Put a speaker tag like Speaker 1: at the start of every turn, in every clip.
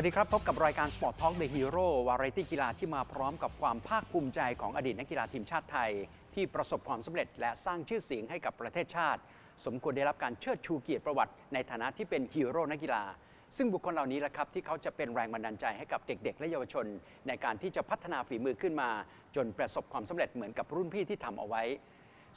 Speaker 1: สวัสดีครับ พบกับรายการ Sport Talk The Hero วาไรตี้กีฬาที่มาพร้อมกับความภาคภูมิใจของอดีตนักกีฬาทีมชาติไทย ที่ประสบความสำเร็จและสร้างชื่อเสียงให้กับประเทศชาติ สมควรได้รับการเชิดชูเกียรติประวัติในฐานะที่เป็นฮีโร่นักกีฬา ซึ่งบุคคลเหล่านี้แหละครับที่เขาจะเป็นแรงบันดาลใจให้กับเด็ก ๆ และเยาวชน ในการที่จะพัฒนาฝีมือขึ้นมา จนประสบความสำเร็จเหมือนกับรุ่นพี่ที่ทำเอาไว้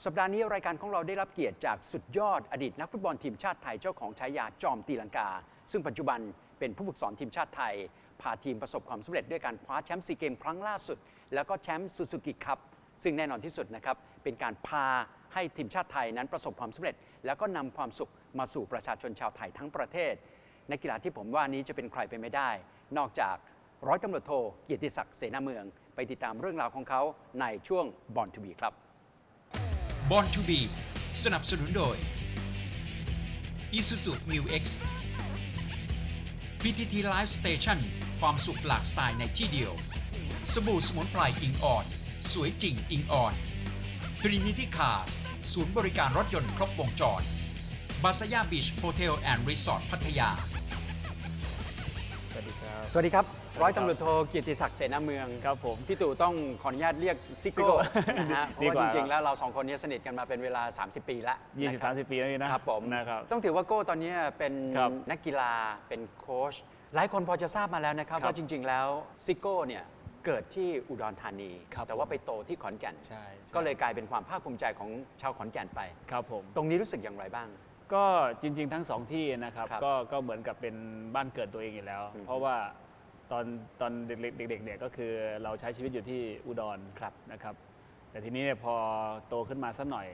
Speaker 1: สัปดาห์นี้รายการของเราได้รับเกียรติจากสุดยอดอดีตนักฟุตบอลทีมชาติไทยเจ้าของฉายาจอมตีลังกา ซึ่งปัจจุบัน เป็นผู้ฝึกสอนทีมชาติไทย พาทีมประสบความสำเร็จด้วยการคว้าแชมป์ซีเกมครั้งล่าสุด แล้วก็แชมป์ซูซูกิคัพซึ่งแน่นอนที่สุดนะครับ เป็นการพาให้ทีมชาติไทยนั้นประสบความสำเร็จ แล้วก็นำความสุขมาสู่ประชาชนชาวไทยทั้งประเทศนักกีฬาที่ผมว่านี้จะเป็นใครไปไม่ได้ นอกจากร้อยตำรวจโทเกียรติศักดิ์เสนาเมือง ไปติดตามเรื่องราวของเขาในช่วงบอลทูบีครับ
Speaker 2: บอลทูบีสนับสนุนโดย Isuzu Mu X PTT Live Station ความสุขหลากสไตล์ในที่เดียว สบู่สมุนไพรอิงอ่อน สวยจริงอิงอ่อน Trinity Cars ศูนย์บริการรถยนต์ครบวงจรบาสยาบีชโฮเทลแอนด์รีสอร์ทพัทยา
Speaker 3: สวัสดีครับ
Speaker 1: สวัสดีครับ ร้อยตำรวจโทเกียรติศักดิ์เสนาเมือง
Speaker 3: ครับผม
Speaker 1: พี่ตู่ต้องขออนุญาตเรียกซิ
Speaker 3: ซิ
Speaker 1: โก้
Speaker 3: โก้
Speaker 1: นะฮะเพ
Speaker 3: ดี
Speaker 1: ราะว่าก
Speaker 3: ว่า
Speaker 1: จริงๆแล้วเราสองคนเนี้สนิทกันมาเป็นเวลา 30 ปีแล้ว
Speaker 3: ยี่สิบ
Speaker 1: นะค
Speaker 3: สา
Speaker 1: รั
Speaker 3: มสิบปีแล้วนี่นะครับ
Speaker 1: ผม
Speaker 3: นะครับ
Speaker 1: ต้องถือว่าโก้ตอนนี้เป็น
Speaker 3: ครับ
Speaker 1: นักกีฬาเป็นโค้ชหลายคนพอจะทราบมาแล้วนะครับ
Speaker 3: ครับ
Speaker 1: ว่าจริง ๆ แล้วซิโก้เนี่ยเกิดที่อุดรธานี
Speaker 3: ครับ
Speaker 1: แต่ว่าไปโตที่ขอนแก่น
Speaker 3: ใช่ใช่
Speaker 1: ก็เลยกลายเป็นความภาคภูมิใจของชาวขอนแก่นไป
Speaker 3: ครับผม
Speaker 1: ตรงนี้รู้สึกอย่างไรบ้าง
Speaker 3: ก็จริง ๆ ทั้งสองที่นะครับ
Speaker 1: ครับ
Speaker 3: ก็ก็เหมือนกับเป็นบ้านเกิดตัวเองอยู่แล้ว
Speaker 1: อืม
Speaker 3: เพราะว่า ตอนตอนเด็กๆเด็กๆเนี่ยก็คือเราใช้ชีวิตอยู่ที่อุดร
Speaker 1: ครับ
Speaker 3: นะครับ แต่ทีนี้เนี่ยพอโตขึ้นมาสักหน่อย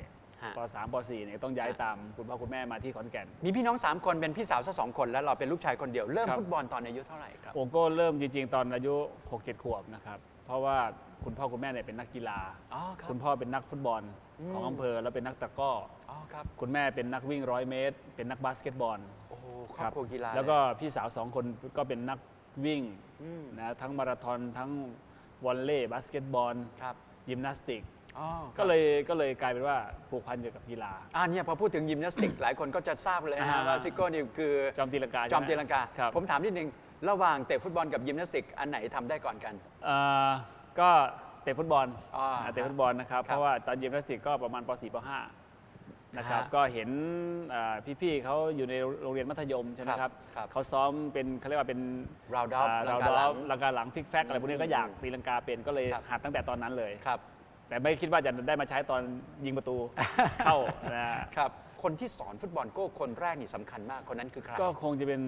Speaker 1: ฮะ
Speaker 3: ป .3 ป .4 เนี่ยต้องย้ายตามคุณพ่อคุณแม่มาที่ขอนแก่น
Speaker 1: มีพี่น้องสามคนเป็นพี่สาวซะสองคนแล้วเราเป็นลูกชายคนเดียวเริ่ม
Speaker 3: ครับ
Speaker 1: ฟุตบอลตอนอายุเท่าไหร่ครับ
Speaker 3: โอโก้เริ่มจริงๆ ตอนอายุ6-7ขวบนะครับ เพราะว่าคุณพ่อคุณแม่เนี่ยเป็นนักกีฬา
Speaker 1: อ๋อครับ
Speaker 3: คุณพ่อเป็นนักฟุตบอลของ
Speaker 1: อืม
Speaker 3: อำเภอแล้วเป็นนักตะกร้อ
Speaker 1: อ๋อครับ
Speaker 3: คุณแม่เป็นนักวิ่งร้อยเมตร เป็นนักบาสเกตบอล
Speaker 1: โอ้โหครอบครัวกีฬา
Speaker 3: แล้วก็พี่สาวสองคนก็เป็นนักวิ่ง
Speaker 1: อืม
Speaker 3: นะทั้งมาราธอนทั้งวอลเลย์บาสเกตบอล
Speaker 1: ครับ
Speaker 3: ยิมนาสติก
Speaker 1: อ๋อ
Speaker 3: ก็เลยก็เลยกลายเป็นว่าผูกพันอยู่กับกีฬา
Speaker 1: อ่าเนี่ยพอพูดถึงยิมนาสติก หลายคนก็จะทราบเลยนะฮะ
Speaker 3: อ่า
Speaker 1: ว่าซิโก้นี่คือ
Speaker 3: จอมตีลังกา
Speaker 1: จอมตีลังกา
Speaker 3: ครับ
Speaker 1: ผมถามนิดนึงระหว่างเตะฟุตบอลกับยิมนาสติกอันไหนทำได้ก่อนกัน
Speaker 3: เอ่อก็เตะฟุตบอล
Speaker 1: อ่า
Speaker 3: อ่าเตะฟุตบอลนะครับ
Speaker 1: ครับ
Speaker 3: เพราะว่าตอนยิมนาสติกก็ประมาณป .4 ป .5 นะครับ
Speaker 1: ฮะ
Speaker 3: ก็เห็นอ่าพี่ๆเขาอยู่ในโรงเรียนมัธยมใช่ไหม
Speaker 1: ค
Speaker 3: ค
Speaker 1: รั
Speaker 3: รั
Speaker 1: บบครับ
Speaker 3: เขาซ้อมเป็นเขาเรียกว่าเป็น
Speaker 1: Round up
Speaker 3: เรา
Speaker 1: ลังกาหลัง
Speaker 3: ลังกาหลังฟิกแฟกอะไรพวกนี้ก็อยากตีลังกาเป็นก็เลย
Speaker 1: ครับ
Speaker 3: หัดตั้งแต่ตอนนั้นเลย
Speaker 1: ครับ
Speaker 3: แต่ไม่คิดว่าจะได้มาใช้ตอนยิงประตู เข้านะฮะ
Speaker 1: ครับ คนที่สอนฟุตบอลโก้คนแรกนี่สำคัญมากคนนั้นคือใคร
Speaker 3: ก็คงจะเป็น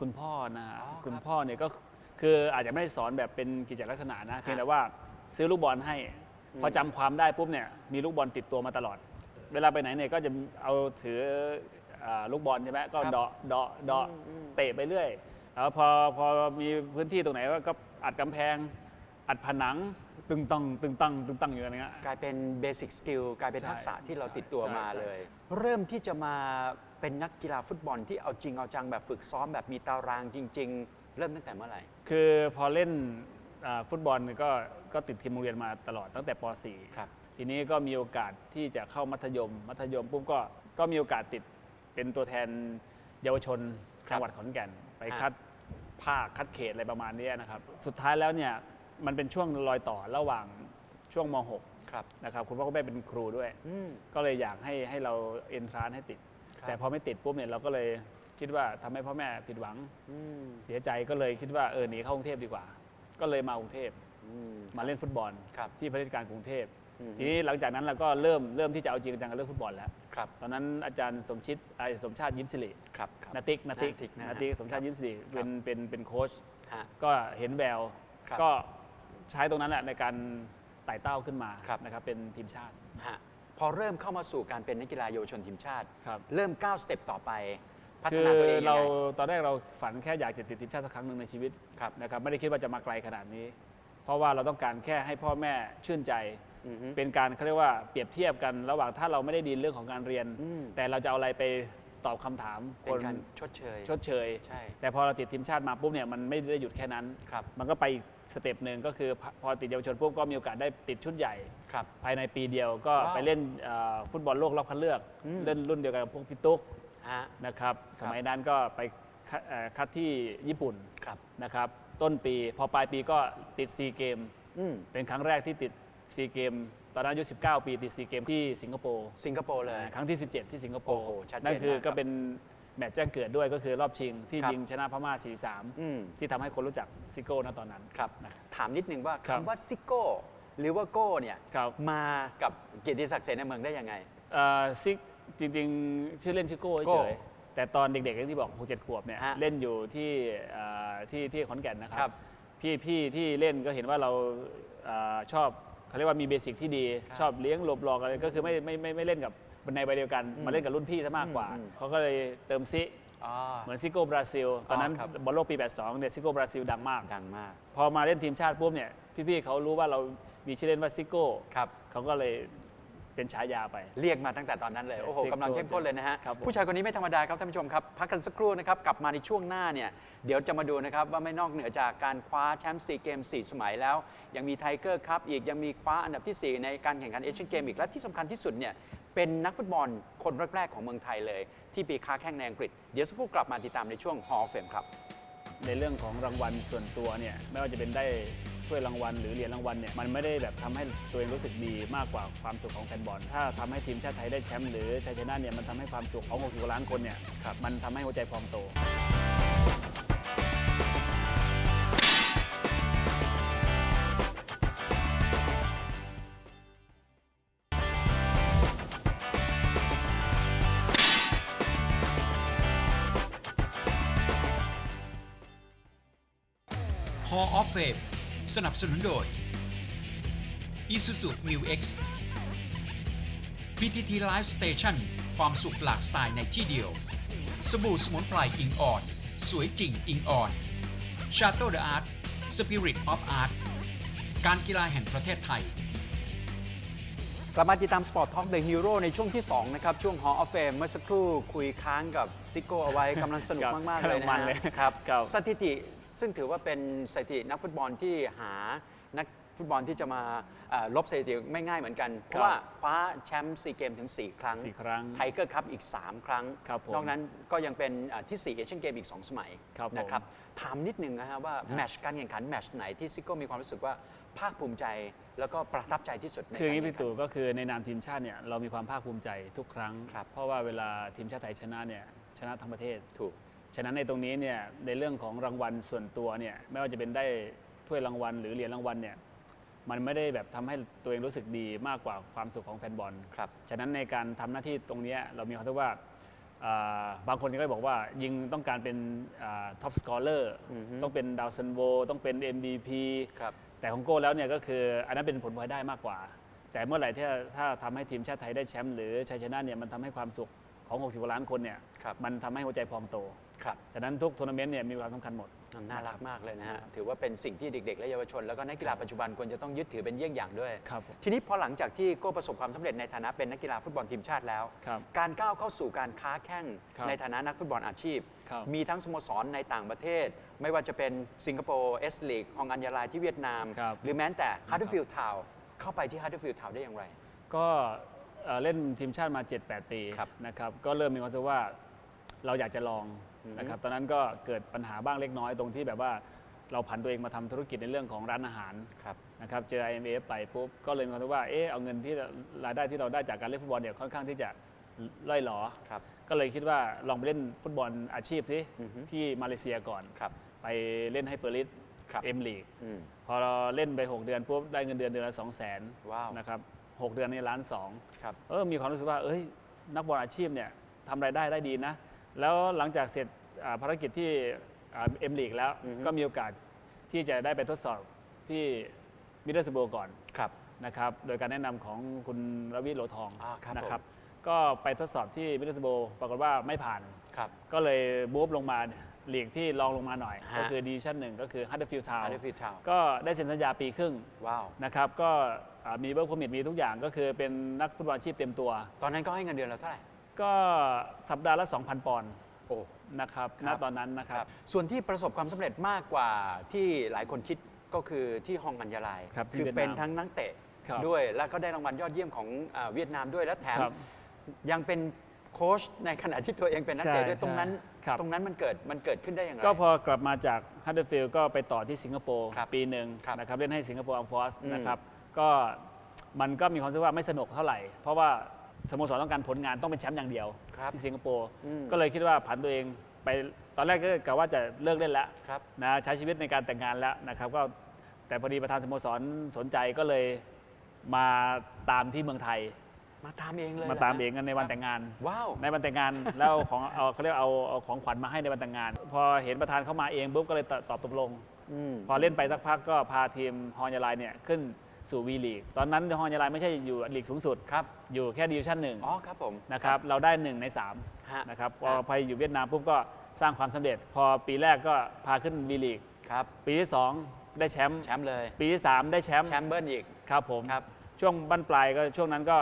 Speaker 3: คุณพ่อนะฮะ
Speaker 1: อ๋อครับ
Speaker 3: คุณพ่อเนี่ยก็คืออาจจะไม่ได้สอนแบบเป็นกิจลักษณะนะเพียงแต่ว่าซื้อลูกบอลให้ พอจำความได้ปุ๊บเนี่ยมีลูกบอลติดตัวมาตลอด เวลาไปไหนเนี่ยก็จะเอาถืออ่าลูกบอลใช่ไหมก็
Speaker 1: ครับ
Speaker 3: เดาะเดาะเดาะ
Speaker 1: อืมอืม
Speaker 3: เตะไปเรื่อยแล้วพอพอมีพื้นที่ตรงไหนก็อัดกำแพง อัดผนังตึงตังตึงตังตึงตังอยู่อย่างเงี้ย
Speaker 1: กลายเป็นเบสิ c สกิลกลายเป็น
Speaker 3: ใช่
Speaker 1: ทักษะที่เราติดตัว
Speaker 3: ใช่
Speaker 1: มา
Speaker 3: ใช่
Speaker 1: เลย เริ่มที่จะมาเป็นนักกีฬาฟุตบอลที่เอาจริงเอาจังแบบฝึกซ้อมแบบมีตารางจริง ๆ เริ่มตั้งแต่เมื่อไหร่
Speaker 3: คือพอเล่นอ่าฟุตบอลเนี่ยก็ก็ติดทีมโรงเรียนมาตลอดตั้งแต่ป .4
Speaker 1: ครับ
Speaker 3: ทีนี้ก็มีโอกาสที่จะเข้ามัธยม มัธยมปุ๊บก็ก็มีโอกาสติดเป็นตัวแทนเยาวชน
Speaker 1: ครับ
Speaker 3: จังหวัดขอนแก่น ไป
Speaker 1: ฮะ
Speaker 3: คัดภาคคัดเขตอะไรประมาณเนี้ยนะครับ สุดท้ายแล้วเนี่ยมันเป็นช่วงรอยต่อระหว่างช่วงม
Speaker 1: ครับ
Speaker 3: .6 นะครับคุณพ่อคุณแม่เป็นครูด้วย
Speaker 1: อืม
Speaker 3: ก็เลยอยากให้ให้เราเอนทรานให้ติด
Speaker 1: ครับ
Speaker 3: แต่พอไม่ติดปุ๊บเนี่ยเราก็เลยคิดว่าทำให้พ่อแม่ผิดหวัง
Speaker 1: อืม
Speaker 3: เสียใจก็เลยคิดว่าเออหนีเข้ากรุงเทพดีกว่า ก็เลยมากรุงเทพ
Speaker 1: อืม
Speaker 3: มาเล่นฟุตบอล
Speaker 1: ครับ
Speaker 3: ที่พระราชการกรุงเทพ
Speaker 1: อืม
Speaker 3: ทีนี้หลังจากนั้นเราก็เริ่มเริ่มที่จะเอาจริงจังกับเรื่องฟุตบอลแล้ว
Speaker 1: ครับ
Speaker 3: ตอนนั้นอาจารย์สมชิตไอ้สมชาติยิ้มสิริ
Speaker 1: ครับครับ
Speaker 3: นาติกนาติก
Speaker 1: นาติกนะฮะ
Speaker 3: นาติกสมชาติยิ้มสิริเป็นเป็นเป็นโค้ช
Speaker 1: ฮะ
Speaker 3: ก็เห็นแวว
Speaker 1: ครับ
Speaker 3: ก็ใช้ตรงนั้นแหละในการไต่เต้าขึ้นมา
Speaker 1: ครับ
Speaker 3: นะครับเป็นทีมชาติ
Speaker 1: ฮะพอเริ่มเข้ามาสู่การเป็นนักกีฬาเยาวชนทีมชาติ
Speaker 3: ครับ
Speaker 1: เริ่มก้าวสเต็ปต่อไปพัฒ
Speaker 3: คือ
Speaker 1: นาตัวเองยัง
Speaker 3: เรา
Speaker 1: ไง
Speaker 3: ตอนแรกเราฝันแค่อยากจะติดทีมชาติสักครั้งหนึ่งในชีวิต
Speaker 1: ครับ
Speaker 3: นะครับไม่ได้คิดว่าจะมาไกลขนาดนี้ เพราะว่าเราต้องการแค่ให้พ่อแม่ชื่นใจ
Speaker 1: อือฮึ
Speaker 3: เป็นการเขาเรียกว่าเปรียบเทียบกันระหว่างถ้าเราไม่ได้ดีเรื่องของการเรียน
Speaker 1: อืม
Speaker 3: แต่เราจะเอาอะไรไปตอบคำถาม
Speaker 1: เป็
Speaker 3: คนน
Speaker 1: การชดเชย
Speaker 3: ชดเชย
Speaker 1: ใช่
Speaker 3: แต่พอเราติดทีมชาติมาปุ๊บเนี่ยมันไม่ได้หยุดแค่นั้น
Speaker 1: ครับ
Speaker 3: มันก็ไปอีกสเต็ปหนึ่งก็คือพอพอติดเยาวชนปุ๊บก็มีโอกาสได้ติดชุดใหญ่
Speaker 1: ครับ
Speaker 3: ภายในปีเดียวก็
Speaker 1: ว้าว
Speaker 3: ไปเล่นเอ่อฟุตบอลโลกรอบคัดเลือก
Speaker 1: อืม
Speaker 3: เล่นรุ่นเดียวกันกับพวกพี่ตุ๊ก
Speaker 1: ฮะ
Speaker 3: นะครับ
Speaker 1: ค
Speaker 3: ส
Speaker 1: รับ
Speaker 3: มัยนั้นก็ไปคัดเอ่อคัดที่ญี่ปุ่น
Speaker 1: ครับ
Speaker 3: นะครับ ต้นปีพอปลายปีก็ติดซีเกม
Speaker 1: อืม
Speaker 3: เป็นครั้งแรกที่ติด ซีเกมตอนนั้นอายุ19 ปีติดซีเกมที่สิงคโปร์
Speaker 1: สิงคโปร์เลย
Speaker 3: ครั้งที่ 17 ที่สิงคโป
Speaker 1: โอ้
Speaker 3: ร์
Speaker 1: โหชัดเจน
Speaker 3: นั่นคือ
Speaker 1: มากครับ
Speaker 3: ก็เป็นแมตช์แจ้งเกิดด้วยก็คือรอบชิงที่
Speaker 1: ครับ
Speaker 3: ยิงชนะพม่า
Speaker 1: อืม
Speaker 3: 4-3 ที่ทำให้คนรู้จักซิโก้นะตอนนั้น
Speaker 1: ครับ
Speaker 3: นะครับ
Speaker 1: ถามนิดนึงว่า
Speaker 3: ครับ
Speaker 1: คำว่าซิโก้หรือว่าโก้เนี่ย
Speaker 3: ครับ
Speaker 1: มากับเกียรติศักดิ์เสนาเมืองได้ยังไง
Speaker 3: เอ่อซิกจริงๆ ชื่อเล่นชื่อโก้
Speaker 1: โก้
Speaker 3: เฉยๆแต่ตอนเด็กๆที่บอกหกเจ็ดขวบเนี่ย
Speaker 1: ฮะ
Speaker 3: เล่นอยู่ที่เอ่อที่ที่ขอนแก่นนะค
Speaker 1: ครั
Speaker 3: รับบพี่พี่ที่เล่นก็เห็นว่าเราเอ่อชอบ เขาเรียกว่ามีเบสิกที่ดี
Speaker 1: ครับ
Speaker 3: ชอบเลี้ยงหลบหลอกอะไรก็คือไม่ไม่ไม่ไม่เล่นกับในใบเดียวกัน
Speaker 1: อืม
Speaker 3: มาเล่นกับรุ่นพี่ซะมากกว่า
Speaker 1: อืม
Speaker 3: เขาก็เลยเติมซิ
Speaker 1: อ๋อ
Speaker 3: เหมือนซิโก้บราซิลตอนนั้น
Speaker 1: ครับ
Speaker 3: บอลโลกปี 82 เนี่ยซิโก้บราซิลดังมาก
Speaker 1: ดังมาก
Speaker 3: พอมาเล่นทีมชาติปุ๊บเนี่ยพี่ๆเขารู้ว่าเรามีชื่อเล่นว่าซิโก้
Speaker 1: ครับ
Speaker 3: เขาก็เลย เป็นฉายาไป
Speaker 1: เรียกมาตั้งแต่ตอนนั้นเลย โอ้โห
Speaker 3: ซิโก้
Speaker 1: กำลังเข้มข้นเลยนะฮะ
Speaker 3: ครับผม
Speaker 1: ผู้ชายคนนี้ไม่ธรรมดาครับท่านผู้ชมครับ พักกันสักครู่นะครับ กลับมาในช่วงหน้าเนี่ย เดี๋ยวจะมาดูนะครับ ว่าไม่นอกเหนือจากการคว้าแชมป์ซีเกม4สมัยแล้ว ยังมีไทเกอร์ครับอีกยังมีคว้าอันดับทีสี่4 ในการแข่งขันเอเชียนเกมอีก และที่สำคัญที่สุดเนี่ยเป็นนักฟุตบอลคนแรกๆของเมืองไทยเลย ที่ไปค้าแข่งในอังกฤษเดี๋ยวสักครู่กลับมาติดตามในช่วง Hall of Fame ครับ
Speaker 3: ในเรื่องของรางวัลส่วนตัวเนี่ยไม่ว่าจะเป็นได้ ถ้วยรางวัล หรือเหรียญรางวัลเนี่ยมันไม่ได้แบบทำให้ตัวเองรู้สึกดีมากกว่าความสุขของแฟนบอล ถ้าทำให้ทีมชาติไทยได้แชมป์หรือชัยชนะเนี่ยมันทำให้ความสุขของ 60กว่าล้านคนเนี่ย
Speaker 1: ครับ
Speaker 3: มันทำให้หัวใจพองโต
Speaker 2: Hall of Fame สนับสนุนโดย Isuzu Mu X PTT Live Station ความสุขหลากสไตล์ในที่เดียว สบู่สมุนไพรอิงออน สวยจริงอิงออน Shadow the Art Spirit of Art การกีฬาแห่งประเทศไทย
Speaker 1: กลับมาติดตาม Sport Talk The Hero ในช่วงที่ 2 นะครับ ช่วง Hall of Fame เมื่อสักครู่คุยค้างกับซิโก้เอาไว้กำลังสนุก
Speaker 3: ครับ
Speaker 1: มาก ๆ เลยนะ
Speaker 3: มัน
Speaker 1: ฮะ
Speaker 3: เลย
Speaker 1: ครับ
Speaker 3: ครับ
Speaker 1: สถิติ ซึ่งถือว่าเป็นสถิตินักฟุตบอลที่หานักฟุตบอลที่จะมาเอ่อลบสถิติไม่ง่ายเหมือนกัน เพราะว่าคว้าแชมป์ซีเกมถึง 4 ครั้ง
Speaker 3: สี่ครั้ง
Speaker 1: ไทเกอร์คัพอีก 3 ครั้ง
Speaker 3: ครับผม
Speaker 1: นอกนั้นก็ยังเป็นเอ่อที่ 4 เอเชียนเกมอีก 2 สมัย
Speaker 3: ครับผม
Speaker 1: นะครับ ถามนิดนึงนะฮะว่าแมตช์การแข่งขันแมตช์ไหนที่ซิโก้มีความรู้สึกว่าภาคภูมิใจแล้วก็ประทับใจที่สุดใน
Speaker 3: คืออย่างนี้
Speaker 1: กร
Speaker 3: พี่
Speaker 1: แข่งขัน
Speaker 3: ตู่ก็คือในนามทีมชาติเนี่ยเรามีความภาคภูมิใจทุกครั้ง
Speaker 1: ครับ
Speaker 3: เพราะว่าเวลาทีมชาติไทยชนะเนี่ยชนะทั้งประเทศ
Speaker 1: ถูก
Speaker 3: ฉะนั้นในตรงนี้เนี่ยในเรื่องของรางวัลส่วนตัวเนี่ยไม่ว่าจะเป็นได้ถ้วยรางวัล หรือเหรียญรางวัลเนี่ยมันไม่ได้แบบทำให้ตัวเองรู้สึกดีมากกว่าความสุขของแฟนบอล
Speaker 1: ครับ
Speaker 3: ฉะนั้นในการทำหน้าที่ตรงเนี้ยเรามีความรู้สึกว่าอ่าบางคนก็บอกว่ายิงต้องการเป็นท็อปสกอร์เลอร์
Speaker 1: อือฮึ
Speaker 3: ต้องเป็นดาวซันโวต้องเป็น MVP
Speaker 1: ครับ
Speaker 3: แต่ของโก้แล้วเนี่ยก็คืออันนั้นเป็นผลพลอยได้มากกว่า แต่เมื่อไหร่ที่ถ้าทำให้ทีมชาติไทยได้แชมป์หรือชัยชนะเนี่ยมันทำให้ความสุขของ 60กว่าล้านคนเนี่ย
Speaker 1: ครับ
Speaker 3: มันทำให้หัวใจพองโต
Speaker 1: ครับ
Speaker 3: ฉะนั้นทุกทัวร์นาเมนต์เนี่ยมีความสำคัญหมด
Speaker 1: น่ารักมากเลยนะฮะ ถือว่าเป็นสิ่งที่เด็ก ๆ และเยาวชน แล้วก็นักกีฬาปัจจุบันควรจะต้องยึดถือเป็นเยี่ยงอย่างด้วย
Speaker 3: ครับผม
Speaker 1: ทีนี้พอหลังจากที่โก้ประสบความสำเร็จในฐานะเป็นนักกีฬาฟุตบอลทีมชาติแล้ว
Speaker 3: ครับ
Speaker 1: การก้าวเข้าสู่การค้าแข่ง
Speaker 3: ครับ
Speaker 1: ในฐานะนักฟุตบอลอาชีพ
Speaker 3: ครับ
Speaker 1: มีทั้งสโมสรในต่างประเทศ ไม่ว่าจะเป็นสิงคโปร์เอสลีกฮองอัญญาลายที่เวียดนาม
Speaker 3: ครับ
Speaker 1: หรือแม้แต่ฮาร์ดฟิลด์ทาวเข้าไปที่ฮาร์ดฟิลด์ทาวได้อย่างไร
Speaker 3: ก็เอ่อเล่นทีมชาติมา 7-8 ปี
Speaker 1: ครับ
Speaker 3: นะครับ ก็เริ่มมีความรู้สึกว่าเราอยากจะลอง
Speaker 1: อือฮึ
Speaker 3: นะครับตอนนั้นก็เกิดปัญหาบ้างเล็กน้อยตรงที่แบบว่าเราผันตัวเองมาทำธุรกิจในเรื่องของร้านอาหาร
Speaker 1: ครับ
Speaker 3: นะครับเจอ IMF ไปปุ๊บก็เลยมีความรู้สึกว่าเออเอาเงินที่รายได้ที่เราได้จากการเล่นฟุตบอลเนี่ยค่อนข้างที่จะล่อยหลอ
Speaker 1: ครับ
Speaker 3: ก็เลยคิดว่าลองไปเล่นฟุตบอลอาชีพสิ
Speaker 1: อือฮึ
Speaker 3: ที่มาเลเซียก่อน
Speaker 1: ครับ
Speaker 3: ไปเล่นให้เปอร์ลิส
Speaker 1: ครับ
Speaker 3: เอ็มลีก
Speaker 1: อืม
Speaker 3: พอเราเล่นไป 6 เดือนปุ๊บได้เงินเดือนเดือนละ2 0 0 0 0น
Speaker 1: ว้าว
Speaker 3: นะครับหกเดือนในล้านสอง
Speaker 1: ครับ
Speaker 3: เออมีความรู้สึกว่าเอ้ยนักบอลอาชีพเนี่ยทำรายได้ได้ดีนะ แล้วหลังจากเสร็จอ่าภารกิจที่เอ็มลีกแล้ว
Speaker 1: อือฮึ
Speaker 3: ก็มีโอกาสที่จะได้ไปทดสอบที่มิดเดิลสโบก่อน
Speaker 1: ครับ
Speaker 3: นะครับโดยการแนะนำของคุณรวิโลทอง
Speaker 1: อ่าครับ
Speaker 3: นะครับ
Speaker 1: ผม
Speaker 3: ก็ไปทดสอบที่มิดเดิลสโบปรากฏว่าไม่ผ่าน
Speaker 1: ครับ
Speaker 3: ก็เลยบูฟลงมาหลีกที่รองลงมาหน่อย
Speaker 1: ฮะ
Speaker 3: ก็คือดิวิชั่นหนึ่งก็คือฮัตเตอร์ฟิลด์ทาว
Speaker 1: ฮาร์ดฟิลด์ทาว
Speaker 3: ก็ได้เซ็นสัญญาปีครึ่ง
Speaker 1: ว้าว
Speaker 3: นะครับก็อ่ามีเบิร์กพมิตมีทุกอย่างก็คือเป็นนักฟุตบอลอาชีพเต็มตัว
Speaker 1: ตอนนั้นก็ให้เงินเดือนเราเท่าไหร่
Speaker 3: ก็สัปดาห์ละ 2,000 ปอนด์
Speaker 1: โอ้
Speaker 3: นะครับ
Speaker 1: ค
Speaker 3: ณ
Speaker 1: รับ
Speaker 3: ตอนนั้นนะครับ
Speaker 1: ส่วนที่ประสบความสำเร็จมากกว่าที่หลายคนคิดก็คือที่ฮองอัญญาลาย
Speaker 3: ครับที่
Speaker 1: อ
Speaker 3: เวียดนาม
Speaker 1: เป็นทั้งนักเตะ
Speaker 3: ครับ
Speaker 1: ด้วย แล้วก็ได้รางวัลยอดเยี่ยมของอ่าเวียดนามด้วยและแถม
Speaker 3: ครับ
Speaker 1: ยังเป็นโค้ชในขณะที่ตัวเองเป็นนักเตะด้วย
Speaker 3: ใช่
Speaker 1: ตรงนั้น
Speaker 3: ครับ
Speaker 1: ตรงนั้นมันเกิดมันเกิดขึ้นได้ยังไง
Speaker 3: ก็พอกลับมาจากฮัตเดอร์ฟิลด์ก็ไปต่อที่สิงคโปร์
Speaker 1: ครับ
Speaker 3: ปีหนึ่ง
Speaker 1: ครับ
Speaker 3: นะครับเล่นให้สิงคโปร์อัมฟอส
Speaker 1: อืม
Speaker 3: นะครับก็มันก็มีความรู้สึกว่าไม่สนุกเท่าไหร่ เพราะว่า สโมสรต้องการผลงานต้องเป็นแชมป์อย่างเดียว
Speaker 1: ครับ
Speaker 3: ที่สิงคโปร์
Speaker 1: อืม
Speaker 3: ก็เลยคิดว่าผันตัวเองไปตอนแรกก็กะว่าจะเลิกเล่นแล้ว
Speaker 1: ครับ
Speaker 3: นะใช้ชีวิตในการแต่งงานแล้วนะครับก็แต่พอดีประธานสโมสรสนใจก็เลยมาตามที่เมืองไทย
Speaker 1: มาตามเองเลย
Speaker 3: มา
Speaker 1: หร
Speaker 3: ตาม
Speaker 1: ฮะ
Speaker 3: เองกันในวันแต่งงาน
Speaker 1: ว้าว
Speaker 3: ในวันแต่งงาน แล้วเอาของเอาเขาเรียกเอาเอาของขวัญมาให้ในวันแต่งงาน พอเห็นประธานเข้ามาเองปุ๊บก็เลยตตอบตกลง
Speaker 1: อืม
Speaker 3: พอเล่นไปสักพักก็พาทีมฮอนยาลายเนี่ยขึ้น สู่วีลีกตอนนั้นฮอนยาลายไม่ใช่อยู่ลีกสูงสุด
Speaker 1: ครับ
Speaker 3: อยู่แค่ดิวิชั่นหนึ่ง
Speaker 1: อ๋อครับผม
Speaker 3: นะครับ เราได้หนึ่งในสาม
Speaker 1: ฮะ
Speaker 3: นะครับพอ
Speaker 1: ฮะ
Speaker 3: ไปอยู่เวียดนามปุ๊บก็สร้างความสำเร็จ พอปีแรกก็พาขึ้นวีลีก
Speaker 1: ครับ
Speaker 3: ปีที่สองได้แชมป์
Speaker 1: แชมป์เลย
Speaker 3: ปีที่สามได้แชมป์
Speaker 1: แชมป์เบิร์นอีก
Speaker 3: ครับผม
Speaker 1: ครับ
Speaker 3: ช่วงบั้นปลายก็ช่วงนั้นก็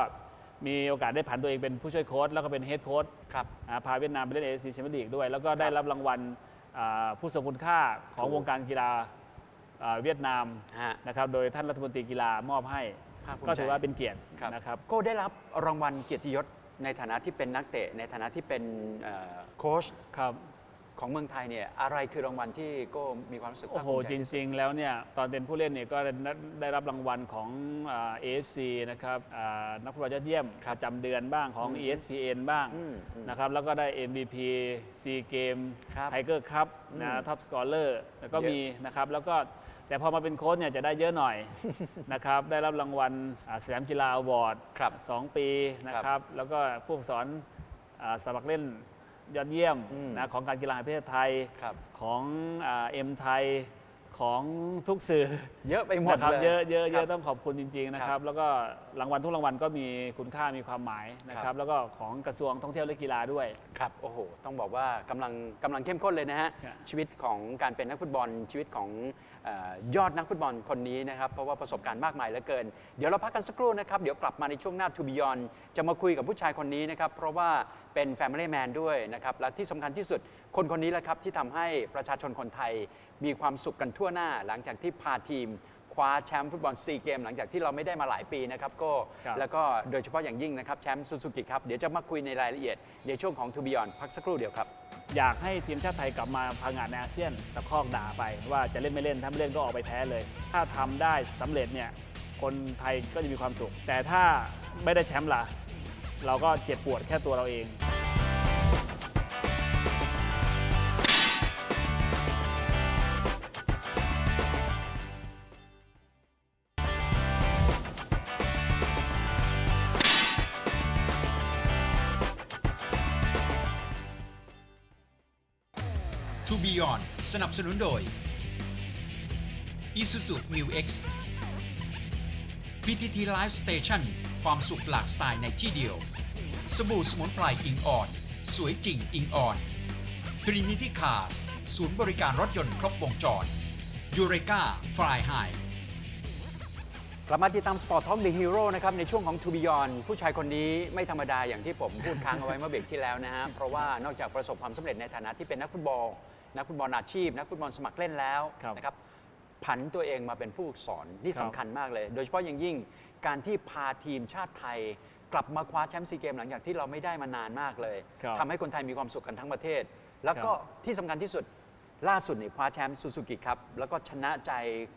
Speaker 3: มีโอกาสได้ผันตัวเองเป็นผู้ช่วยโค้ชแล้วก็เป็นเฮดโค้ช
Speaker 1: ครับ
Speaker 3: อ่าพาเวียดนามไปเล่นเอซีแชมเปี้ยนลีกด้วย แล้วก็ได้รับรางวัลอ่าผู้ทรงคุณค่าของ
Speaker 1: ถูก
Speaker 3: วงการกีฬา อ่าเวียดนาม
Speaker 1: ฮะ
Speaker 3: นะครับโดยท่านรัฐมนตรีกีฬามอบให้
Speaker 1: ภาคภูมิ
Speaker 3: ก็ถือ
Speaker 1: ใจ
Speaker 3: ว่าเป็นเกียรติ
Speaker 1: ครับ
Speaker 3: นะครับ
Speaker 1: โก็ได้รับรางวัลเกียรติยศในฐานะที่เป็นนักเตะ ในฐานะที่เป็นเอ่อโค้ช
Speaker 3: ครับ
Speaker 1: ของเมืองไทยเนี่ยอะไรคือรางวัลที่โก็มีความรู้สึก
Speaker 3: โอ้
Speaker 1: ภาค
Speaker 3: โห
Speaker 1: ภูมิใจ
Speaker 3: จ
Speaker 1: ที่สุด
Speaker 3: ริง ๆ แล้วเนี่ยตอนเป็นผู้เล่นเนี่ยก็ได้ได้รับรางวัลของอ่า AFC นะครับอ่านักฟุตบอลยอดเยี่ยม
Speaker 1: ครับ
Speaker 3: ประจำเดือนบ้างของ
Speaker 1: อืม
Speaker 3: ESPN บ้าง
Speaker 1: อืมอืม
Speaker 3: นะครับแล้วก็ได้ MVP C Game
Speaker 1: ครับ
Speaker 3: Tiger Cup นะ
Speaker 1: อืม
Speaker 3: ท็อปสกอร์เลอร์แล้วก็
Speaker 1: เยอะ
Speaker 3: มีนะครับแล้วก็ แต่พอมาเป็นโค้ชเนี่ยจะได้เยอะหน่อย นะครับได้รับรางวัลอ่าสยามกีฬาอวอร์ด
Speaker 1: ครับ
Speaker 3: สองปีนะครับแล้วก็ผู้ฝึกสอนอ่าสมัครเล่นยอดเยี่ยม
Speaker 1: อืม
Speaker 3: นะของการกีฬาแห่งประเทศไทย
Speaker 1: ครับ
Speaker 3: ของเอ็มไทย ของทุกสื่อ
Speaker 1: เยอะไปหมด
Speaker 3: นะครับ
Speaker 1: เลย
Speaker 3: เยอะเยอะเย
Speaker 1: ครั
Speaker 3: อะ
Speaker 1: บ
Speaker 3: ต้องขอบคุณจริงๆนะค
Speaker 1: ครั
Speaker 3: รับบแล้วก็รางวัลทุกรางวัลก็มีคุณค่ามีความหมายนะค
Speaker 1: ครั
Speaker 3: รับบแล้วก็ของกระทรวงท่องเที่ยวและกีฬาด้วย
Speaker 1: ครับโอ้โหต้องบอกว่ากำลังกำลังเข้มข้นเลยนะฮะ
Speaker 3: ครับ
Speaker 1: ชีวิตของการเป็นนักฟุตบอล ชีวิตของเออยอดนักฟุตบอลคนนี้นะครับเพราะว่าประสบการณ์มากมายเหลือเกิน เดี๋ยวเราพักกันสักครู่นะครับเดี๋ยวกลับมาในช่วงหน้า To Beyond จะมาคุยกับผู้ชายคนนี้นะครับเพราะว่าเป็น Family Man ด้วยนะครับและที่สำคัญที่สุดคนคนนี้แหละครับที่ทำให้ประชาชนคนไทยมีความสุขกันทั่วหน้า หลังจากที่พาทีมคว้าแชมป์ฟุตบอลซีเกมหลังจากที่เราไม่ได้มาหลายปีนะครับก็
Speaker 3: ครับ
Speaker 1: แล้วก็โดยเฉพาะอย่างยิ่งนะครับแชมป์ซูซูกิครับเดี๋ยวจะมาคุยในรายละเอียดในช่วงของ To Beyond พักสักครู่เดียวครับ
Speaker 3: อยากให้ทีมชาติไทยกลับมาพังงานในอาเซียนตะคอกด่าไป ว่าจะเล่นไม่เล่นถ้าไม่เล่นก็ออกไปแพ้เลย ถ้าทำได้สำเร็จเนี่ยคนไทยก็จะมีความสุข แต่ถ้าไม่ได้แชมป์ล่ะ เราก็เจ็บปวดแค่ตัวเราเอง
Speaker 2: Beyond สนับสนุนโดย Isuzu Mu X PTT Live Station ความสุขหลากสไตล์ในที่เดียว สบู่สมุนไพรอิงออน สวยจริงอิงออน Trinity Cars ศูนย์บริการรถยนต์ครบวงจร Eureka Fly High
Speaker 1: กลับมาติดตาม Sport Talk The Hero นะครับ ในช่วงของ To Beyond ผู้ชายคนนี้ไม่ธรรมดาอย่างที่ผมพูดค้างเอาไว้เมื่อเบรกที่แล้วนะฮะ เพราะว่านอกจากประสบความสำเร็จในฐานะที่เป็นนักฟุตบอล นักฟุตบอลอาชีพ นักฟุตบอลสมัครเล่นแล้ว
Speaker 3: ครับ
Speaker 1: นะครับผันตัวเองมาเป็นผู้ฝึกสอนนี่
Speaker 3: ครับ
Speaker 1: สำคัญมากเลย โดยเฉพาะอย่างยิ่งการที่พาทีมชาติไทย กลับมาคว้าแชมป์ซีเกมหลังจากที่เราไม่ได้มานานมากเลย
Speaker 3: ครับ
Speaker 1: ทำให้คนไทยมีความสุขกันทั้งประเทศ แล้วก็
Speaker 3: ครับ
Speaker 1: ที่สำคัญที่สุดล่าสุดนี่คว้าแชมป์ซูซูกิครับแล้วก็ชนะใจ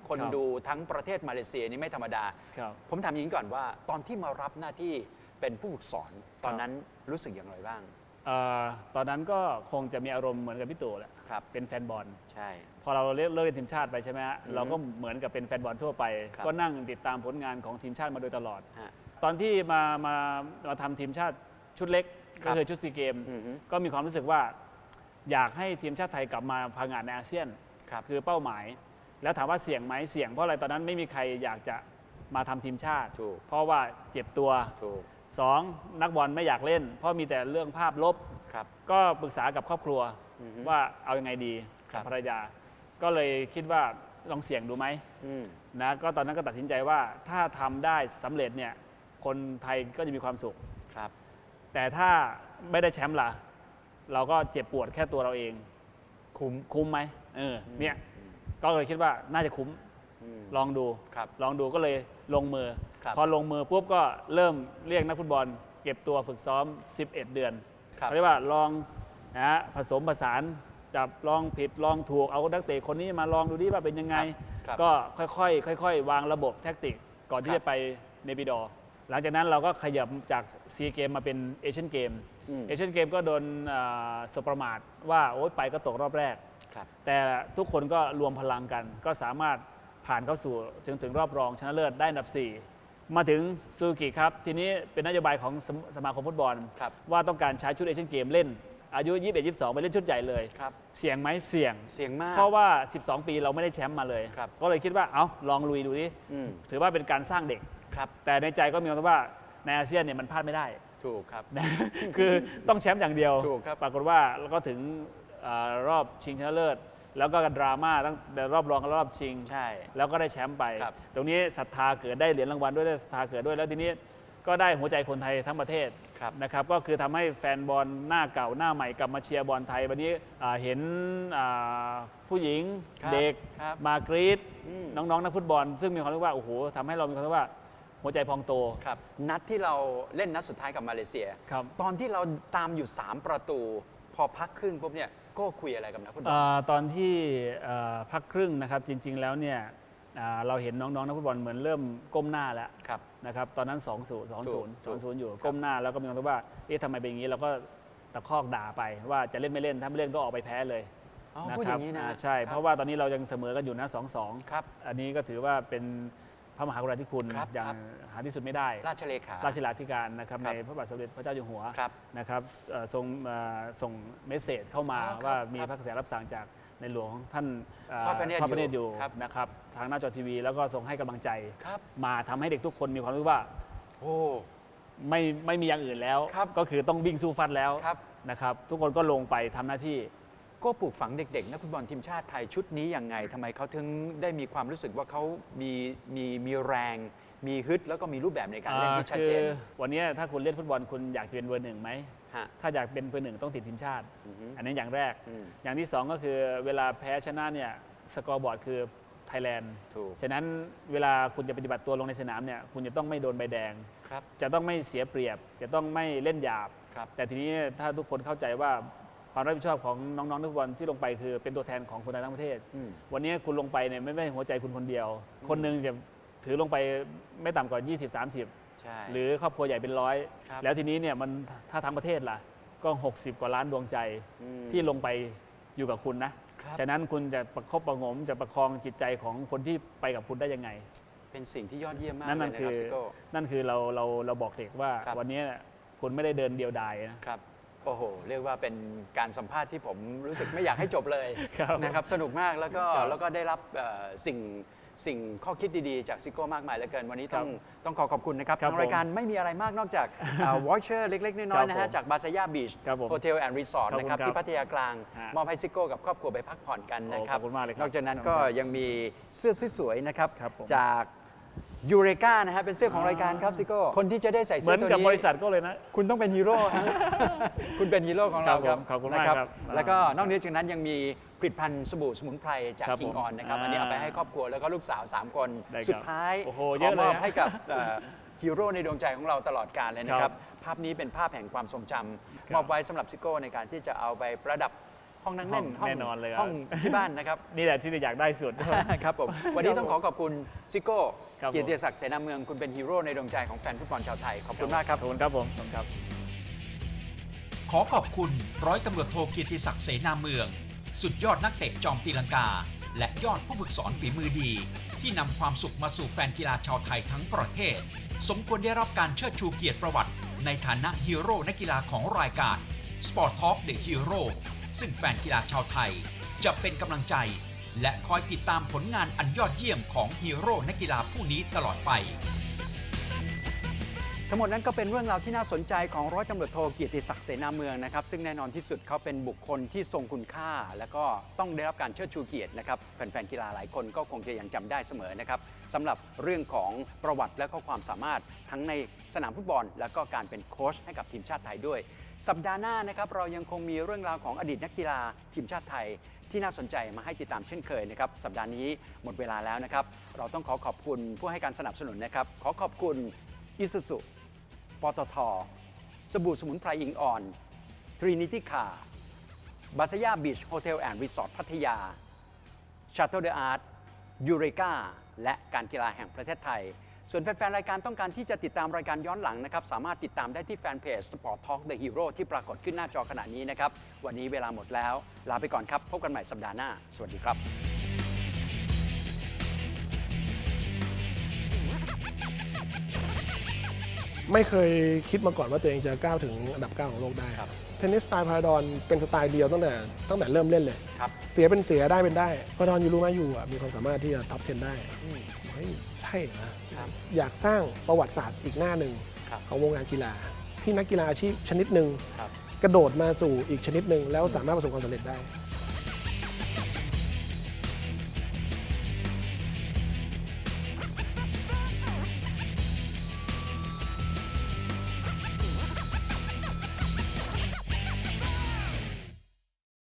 Speaker 1: คน
Speaker 3: ครับ
Speaker 1: ดูทั้งประเทศมาเลเซียนี่ไม่ธรรมดา
Speaker 3: ครับ
Speaker 1: ผมถามอย่างนี้ก่อนว่า ตอนที่มารับหน้าที่เป็นผู้ฝึกสอนตอนนั้นรู้สึกอย่างไรบ้าง
Speaker 3: เอ่อตอนนั้นก็คงจะมีอารมณ์เหมือนกับพี่ตู่แหละ
Speaker 1: ครับ
Speaker 3: เป็นแฟนบอล
Speaker 1: ใช่
Speaker 3: พอเราเลิกเลิกเล่นทีมชาติไปใช่ไหมฮะ
Speaker 1: อืม
Speaker 3: เราก็เหมือนกับเป็นแฟนบอลทั่วไป
Speaker 1: ครับ
Speaker 3: ก็นั่งติดตามผลงานของทีมชาติมาโดยตลอด
Speaker 1: ฮะ
Speaker 3: ตอนที่มามามาทำทีมชาติชุดเล็ก
Speaker 1: ครั
Speaker 3: ก็
Speaker 1: บ
Speaker 3: คือชุดซีเกม
Speaker 1: อือฮึ
Speaker 3: ก็มีความรู้สึกว่า อยากให้ทีมชาติไทยกลับมาพังงานในอาเซียน
Speaker 1: ครับ
Speaker 3: คือเป้าหมาย แล้วถามว่าเสี่ยงไหมเสี่ยงเพราะอะไรตอนนั้นไม่มีใครอยากจะมาทำทีมชาติ
Speaker 1: ถูก
Speaker 3: เพราะว่าเจ็บตัว
Speaker 1: ถูก
Speaker 3: สองนักบอลไม่อยากเล่น เพราะมีแต่เรื่องภาพลบ
Speaker 1: ครับ
Speaker 3: ก็ปรึกษากับครอบครัว
Speaker 1: อือฮึ
Speaker 3: ว่าเอายังไงดี
Speaker 1: ครั
Speaker 3: กับบ ภรรยา ก็เลยคิดว่าลองเสี่ยงดูไหม
Speaker 1: อืม
Speaker 3: นะก็ตอนนั้นก็ตัดสินใจว่าถ้าทำได้สำเร็จเนี่ยคนไทยก็จะมีความสุข
Speaker 1: ครับ
Speaker 3: แต่ถ้าไม่ได้แชมป์ล่ะ เราก็เจ็บปวดแค่ตัวเราเอง
Speaker 1: คุ้ม
Speaker 3: คุ้มไหมเออเนี่ยก็เลยคิดว่าน่าจะคุ้ม
Speaker 1: อืม
Speaker 3: ลองดู
Speaker 1: ครับ
Speaker 3: ลองดูก็เลยลงมือ
Speaker 1: ครับ
Speaker 3: พอลงมือปุ๊บก็เริ่มเรียกนักฟุตบอล เก็บตัวฝึกซ้อม 11 เดือน
Speaker 1: ครับ
Speaker 3: เขาเรียกว่าลองนะฮะผสมผสานจับลองผิดลองถูกเอานักเตะคนนี้มาลองดูดิว่าเป็นยังไง
Speaker 1: ครับ
Speaker 3: ก็ค่อยๆค่อย ๆ วางระบบแท็กติกก่อนที่
Speaker 1: ครับ
Speaker 3: จะไปเนปิดอร์หลังจากนั้นเราก็ขยับจากซีเกมมาเป็นเอเชียนเกม
Speaker 1: อืม
Speaker 3: เอเชียนเกมก็โดนอ่าสบประมาทว่าโอ๊ยไปก็ตกรอบแรก
Speaker 1: ครับ
Speaker 3: แต่ทุกคนก็รวมพลังกัน ก็สามารถผ่านเข้าสู่ถึงถึงรอบรองชนะเลิศได้อันดับ 4 มาถึงซูกิครับ ทีนี้เป็นนโยบายของสมสมาคมฟุตบอล
Speaker 1: ครับ
Speaker 3: ว่าต้องการใช้ชุดเอเชียนเกมเล่น อายุ21 22 ไปเล่นชุดใหญ่เลย
Speaker 1: ครับ
Speaker 3: เสี่ยงไหมเสี่ยง
Speaker 1: เสียงมาก
Speaker 3: เพราะว่า 12 ปีเราไม่ได้แชมป์มาเลย
Speaker 1: ครับ
Speaker 3: ก็เลยคิดว่า เอาลองลุยดูดิ
Speaker 1: อืม
Speaker 3: ถือว่าเป็นการสร้างเด็ก
Speaker 1: ครับ
Speaker 3: แต่ในใจก็มีความรู้สึกว่าในอาเซียนเนี่ยมันพลาดไม่ได้
Speaker 1: ถูกครับ
Speaker 3: นะ คือต้องแชมป์อย่างเดียว
Speaker 1: ถูกครับ
Speaker 3: ปรากฏว่าแล้วก็ถึงเออรอบชิงชนะเลิศ แล้วก็ดราม่าตั้งแต่รอบรองกับรอบชิง
Speaker 1: ใช่
Speaker 3: แล้วก็ได้แชมป์ไป
Speaker 1: ครับ
Speaker 3: ตรงนี้ศรัทธาเกิดได้เหรียญรางวัลด้วยได้ศรัทธาเกิดด้วยแล้วทีนี้ก็ได้หัวใจคนไทยทั้งประเทศ
Speaker 1: ครับ
Speaker 3: นะครับก็คือทำให้แฟนบอลหน้าเก่าหน้าใหม่กลับมาเชียร์บอลไทย วันนี้อ่าเห็นอ่าผู้หญิง
Speaker 1: ครับ
Speaker 3: เด็ก
Speaker 1: ครับ
Speaker 3: มากรีด
Speaker 1: อืม
Speaker 3: น้องๆนักฟุตบอล ซึ่งมีความรู้สึกว่าโอ้โหทำให้เรามีความรู้สึกว่าหัวใจพองโต
Speaker 1: ครับ นัดที่เราเล่นนัดสุดท้ายกับมาเลเซีย
Speaker 3: ครับ
Speaker 1: ตอนที่เราตามอยู่ 3 ประตู พอพักครึ่งปุ๊บเนี่ย ก็คุยอะไรกับนักฟุตบอล
Speaker 3: เอ่อตอนที่เอ่อพักครึ่งนะครับจริง ๆ แล้วเนี่ยอ่าเราเห็นน้องๆนักฟุตบอลเหมือนเริ่มก้มหน้าแล้ว
Speaker 1: ครับ
Speaker 3: นะครับตอนนั้น 2 0 2
Speaker 1: ถูก
Speaker 3: 0
Speaker 1: ถูก
Speaker 3: 2 0 อยู่ก้มหน้าแล้วก็มีความรู้สึกว่าเอ๊ะทำไมเป็นอย่างนี้เราก็ตะคอกด่าไปว่าจะเล่นไม่เล่นถ้าไม่เล่นก็ออกไปแพ้เลย
Speaker 1: อ๋อ
Speaker 3: นะ
Speaker 1: พูด
Speaker 3: ค
Speaker 1: อ
Speaker 3: รับ
Speaker 1: ย่างนี้นะ
Speaker 3: อ่าใช่
Speaker 1: คบ
Speaker 3: เพราะว่าตอนนี้เรายังเสมอกันอยู่นะ2
Speaker 1: ครับ
Speaker 3: 2อันนี้ก็ถือว่าเป็นพ ระมหากรุณาธิคุณ
Speaker 1: ครับ
Speaker 3: อย่าง
Speaker 1: ครับ
Speaker 3: หาที่สุดไม่ได้
Speaker 1: ราชเลขา
Speaker 3: ราชลาธิการนะครับ
Speaker 1: ครั
Speaker 3: ใน
Speaker 1: บ
Speaker 3: พระบาทสมเด็จพระเจ้าอยู่หัว
Speaker 1: ครับ
Speaker 3: นะครับเอ่อทรงเอ่อส่งเมสเซจเข้ามา
Speaker 1: อ๋อครับ
Speaker 3: ว่ามี
Speaker 1: ครับ
Speaker 3: พระกระแสรับสั่งจากในหลวงท่านเอ่อ
Speaker 1: ทอดพระเนตร
Speaker 3: ทอดพระเนตร
Speaker 1: อ
Speaker 3: อยู่ยู่
Speaker 1: ครับ
Speaker 3: นะครับทางหน้าจอทีวี แล้วก็ทรงให้กำลังใจ
Speaker 1: ครับ
Speaker 3: มาทำให้เด็กทุกคนมีความรู้สึกว่า
Speaker 1: โอ้
Speaker 3: ไม่ไม่มีอย่างอื่นแล้ว
Speaker 1: ครับ
Speaker 3: ก็คือต้องวิ่งสู้ฟัดแล้ว
Speaker 1: ครับ
Speaker 3: นะครับ ทุกคนก็ลงไปทำหน้าที่
Speaker 1: ก็ปลูกฝังเด็ก ๆ นักฟุตบอลทีมชาติไทยชุดนี้ยังไงทำไมเขาถึงได้มีความรู้สึกว่าเขามีมีมีแรง มีฮึดแล้วก็มีรูปแบบในการเล่นที่ชัด
Speaker 3: คื
Speaker 1: เจ
Speaker 3: อนวันนี้ถ้าคุณเล่นฟุตบอลคุณอยากจะเป็นเบอร์หนึ่งไหม
Speaker 1: ฮะ
Speaker 3: ถ้าอยากเป็นเบอร์หนึ่งต้องติดทีมชาติ
Speaker 1: อือฮึ
Speaker 3: อันนี้อย่างแรก
Speaker 1: อืม
Speaker 3: อย่างที่สองก็คือเวลาแพ้ชนะเนี่ยสกอร์บอร์ดคือไทยแลนด์
Speaker 1: ถูก
Speaker 3: ฉะนั้นเวลาคุณจะปฏิบัติตัวลงในสนามเนี่ยคุณจะต้องไม่โดนใบแดง
Speaker 1: ครับ
Speaker 3: จะต้องไม่เสียเปรียบ จะต้องไม่เล่นหยาบ
Speaker 1: ครับ
Speaker 3: แต่ทีนี้ถ้าทุกคนเข้าใจว่า ความรับผิดชอบของน้องๆนักฟุตบอลที่ลงไปคือเป็นตัวแทนของคนไทยทั้งประเทศ
Speaker 1: อืม
Speaker 3: วันนี้คุณลงไปเนี่ยไม่ไม่หัวใจคุณคนเดียว คนหนึ่งจะถือลงไปไม่ต่ำกว่า 20 30
Speaker 1: ใช่
Speaker 3: หรือครอบครัวใหญ่เป็นร้อย
Speaker 1: ครับ
Speaker 3: แล้วทีนี้เนี่ยมันถ้าทั้งประเทศล่ะ ก็ 60 กว่าล้านดวงใจ
Speaker 1: อืม
Speaker 3: ที่ลงไปอยู่กับคุณนะ
Speaker 1: ครับ
Speaker 3: ฉะนั้นคุณจะประคบประหงมจะประคองจิตใจของคนที่ไปกับคุณได้ยังไง
Speaker 1: เป็นสิ่งที่ยอดเยี่ยมมาก
Speaker 3: นั่น
Speaker 1: เล
Speaker 3: นั่
Speaker 1: ย
Speaker 3: น
Speaker 1: นะ
Speaker 3: คื
Speaker 1: ครั
Speaker 3: อบ
Speaker 1: ซิโก้
Speaker 3: นั่นคือเราเราเราบอกเด็กว่า
Speaker 1: ครับ
Speaker 3: วันนี้คุณไม่ได้เดินเดียวดายนะ
Speaker 1: ครับ โอ้โห เรียกว่าเป็นการสัมภาษณ์ที่ผมรู้สึกไม่อยากให้จบเลย
Speaker 3: ครับ
Speaker 1: นะครับสนุกมากแล้วก็
Speaker 3: ครับ
Speaker 1: แล้วก็ได้รับเอ่อสิ่งสิ่งข้อคิดดีๆ จากซิโก้มากมายเหลือเกินวันนี้ต้อง
Speaker 3: ครับ
Speaker 1: ต้องขอขอบคุณนะครับ
Speaker 3: ครับ
Speaker 1: ทางรายการไม่มีอะไรมากนอกจากวอชเชอร์เล็กๆ น้อยๆนะ
Speaker 3: ครั
Speaker 1: ฮะ
Speaker 3: บผม
Speaker 1: จากบาซายาบีช
Speaker 3: ครับผม
Speaker 1: โฮเทลแอนด์รีสอร์ท
Speaker 3: ขอบคุ
Speaker 1: นะ
Speaker 3: ณ
Speaker 1: ครับ
Speaker 3: ครับ
Speaker 1: ที่พัทยากลาง
Speaker 3: ฮะ
Speaker 1: มอบให้ซิโก้กับครอบครัวไปพักผ่อนกันนะครับ
Speaker 3: โอ้ขอบคุณมากเลยครับ
Speaker 1: นอกจากนั้น
Speaker 3: ขอบคุณ
Speaker 1: ก็
Speaker 3: ครับ
Speaker 1: ยังมีเสื้อสวยๆนะครับ
Speaker 3: ครับผม
Speaker 1: จาก ยูเรกานะฮะเป็นเสื้อของรายการครับซิโก้คนที่จะได้ใส่
Speaker 3: เห
Speaker 1: เสื้
Speaker 3: มื
Speaker 1: อ
Speaker 3: อน
Speaker 1: ตัว
Speaker 3: กับ
Speaker 1: นี้
Speaker 3: บริษัทก็เลยนะ
Speaker 1: คุณต้องเป็นฮีโร่ฮะ คุณเป็นฮีโร่ของเรา
Speaker 3: ครับผมขอบคุณมาก
Speaker 1: นะครับ
Speaker 3: ครับ
Speaker 1: แล้วก็นอกเหนือจากนั้นยังมีผลิตภัณฑ์สบู่สมุนไพรจาก
Speaker 3: ครับ
Speaker 1: อิงออนนะครับ
Speaker 3: ผม
Speaker 1: อันนี้เอาไป
Speaker 3: อ่า
Speaker 1: ให้ครอบครัวแล้วก็ลูกสาว 3 คน
Speaker 3: ได้ครับ
Speaker 1: สุดท้าย
Speaker 3: โอ้โห
Speaker 1: ข
Speaker 3: เยอะ
Speaker 1: ม
Speaker 3: เลย
Speaker 1: อบ
Speaker 3: นะ
Speaker 1: ให้กับเอ่อฮีโร่ในดวงใจของเราตลอดกาลเลยนะค
Speaker 3: ครั
Speaker 1: รับ
Speaker 3: บ
Speaker 1: ภาพนี้เป็นภาพแห่งความทรงจำ
Speaker 3: ครับ
Speaker 1: มอบไว้สำหรับซิโก้ในการที่จะเอาไปประดับห้องนั่งเล่น
Speaker 3: ห้องแน่นอนเลยครับ
Speaker 1: ห้องที่บ้านนะครับ
Speaker 3: นี่แหละที่อยากได้สุด
Speaker 1: ครับผม วันนี้ต้องขอขอบคุณซิโก้
Speaker 3: ครับผม
Speaker 1: เกียรติศักดิ์เสนาเมืองคุณเป็นฮีโร่ในดวงใจของแฟนฟุตบอลชาวไทย ขอบคุณมากครับ
Speaker 3: ขอบคุณครับผมขอบคุณครับ
Speaker 2: ขอขอบคุณร้อยตำรวจโทเกียรติศักดิ์เสนาเมือง สุดยอดนักเตะจอมตีลังกา และยอดผู้ฝึกสอนฝีมือดี ที่นำความสุขมาสู่แฟนกีฬาชาวไทยทั้งประเทศ สมควรได้รับการเชิดชูเกียรติประวัติ ในฐานะฮีโร่นักกีฬาของรายการ Sport Talk The Hero ซึ่งแฟนกีฬาชาวไทย จะเป็นกำลังใจ และคอยติดตามผลงานอันยอดเยี่ยมของฮีโร่นักกีฬาผู้นี้ตลอดไป
Speaker 1: ทั้งหมดนั้นก็เป็นเรื่องราวที่น่าสนใจของร้อยตำรวจโทเกียรติศักดิ์เสนาเมืองนะครับ ซึ่งแน่นอนที่สุดเขาเป็นบุคคลที่ทรงคุณค่า และก็ต้องได้รับการเชิดชูเกียรตินะครับแฟนๆกีฬาหลายคนก็คงจะยังจำได้เสมอนะครับสำหรับเรื่องของประวัติและก็ความสามารถทั้งในสนามฟุตบอล และก็การเป็นโค้ชให้กับทีมชาติไทยด้วย สัปดาห์หน้านะครับเรายังคงมีเรื่องราวของอดีตนักกีฬาทีมชาติไทย ที่น่าสนใจมาให้ติดตามเช่นเคยนะครับ สัปดาห์นี้หมดเวลาแล้วนะครับ เราต้องขอขอบคุณผู้ให้การสนับสนุนนะครับ ขอขอบคุณอิสุสุปตท สบู่สมุนไพรอิงอ่อน Trinity Car บาซายาบีชโฮเทลแอนด์รีสอร์ทพัทยา Chateau de Art ยูเรกาและการกีฬาแห่งประเทศไทย ส่วนแฟนๆ รายการต้องการที่จะติดตามรายการย้อนหลังนะครับ สามารถติดตามได้ที่แฟนเพจ Sport Talk The Hero ที่ปรากฏขึ้นหน้าจอขณะนี้นะครับ วันนี้เวลาหมดแล้ว ลาไปก่อนครับ พบกันใหม่สัปดาห์หน้า สวัสดีครับ
Speaker 4: ไม่เคยคิดมาก่อนว่าตัวเองจะก้าวถึงอันดับ9ของโลกได้
Speaker 1: ครับ
Speaker 4: เทนนิสสไตล์พาราดอนเป็นสไตล์เดียวตั้งแต่ตั้งแต่เริ่มเล่นเลย
Speaker 1: ครับ
Speaker 4: เสียเป็นเสียได้เป็นได้พาราดอนอยู่รู้ไหมอยู่อะมีความสามารถที่จะท็อป 10 ได้เฮ้ยใช่เหรอ
Speaker 1: ครับ
Speaker 4: อยากสร้างประวัติศาสตร์อีกหน้าหนึ่ง
Speaker 1: ครับ
Speaker 4: ของวงการกีฬา ที่นักกีฬาอาชีพชนิดหนึ่ง
Speaker 1: ครับ
Speaker 4: กระโดดมาสู่อีกชนิดหนึ่งแล้วสามารถประสบความสำเร็จได้